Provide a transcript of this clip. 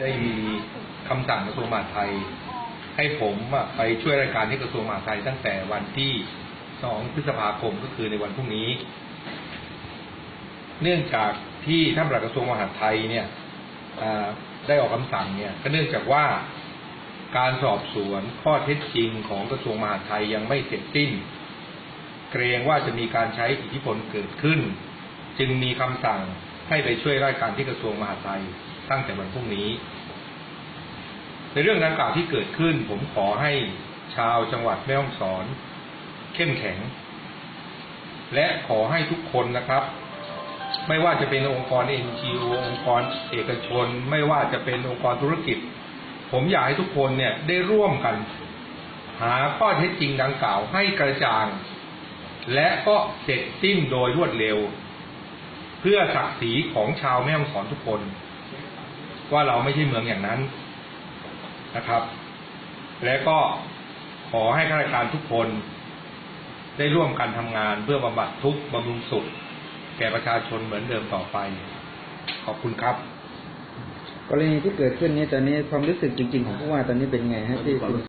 ได้มีคำสั่งกระทรวงมหาดไทย ให้ผมไปช่วยราชการที่กระทรวงมหาดไทยตั้งแต่วันที่ 2 พฤษภาคมก็คือในวันพรุ่งนี้ เนื่องจากที่ท่านปลัดกระทรวงมหาดไทยเนี่ยได้ออกคำสั่งเนี่ย ก็เนื่องจากว่าการสอบสวนข้อเท็จจริงของกระทรวงมหาดไทยยังไม่เสร็จสิ้น เกรงว่าจะมีการใช้อิทธิพลเกิดขึ้น จึงมีคำสั่งให้ไปช่วยราชการที่กระทรวงมหาดไทย ตั้งแต่วันพรุ่งนี้ ในเรื่องดังกล่าวที่เกิดขึ้น ผมขอให้ชาวจังหวัดแม่ฮ่องสอน เข้มแข็ง และขอให้ทุกคนนะครับ ไม่ว่าจะเป็นองค์กร NGO องค์กรเอกชน ไม่ว่าจะเป็นองค์กรธุรกิจ ผมอยากให้ทุกคนเนี่ยได้ร่วมกัน หาข้อเท็จจริงดังกล่าวให้กระจ่าง และก็เสร็จสิ้นโดยรวดเร็ว เพื่อศักดิ์ศรีของชาวแม่ฮ่องสอนทุกคน ว่าเราไม่ใช่เมืองอย่างนั้นนะครับ และก็ขอให้ข้าราชการทุกคนได้ร่วมกันทำงานเพื่อบำบัดทุกข์บำรุงสุข แก่ประชาชนเหมือนเดิมต่อไป ขอบคุณครับ กรณีที่เกิดขึ้นนี้ตอนนี้ความรู้สึกจริงๆของผู้ว่าตอนนี้เป็นไงฮะที่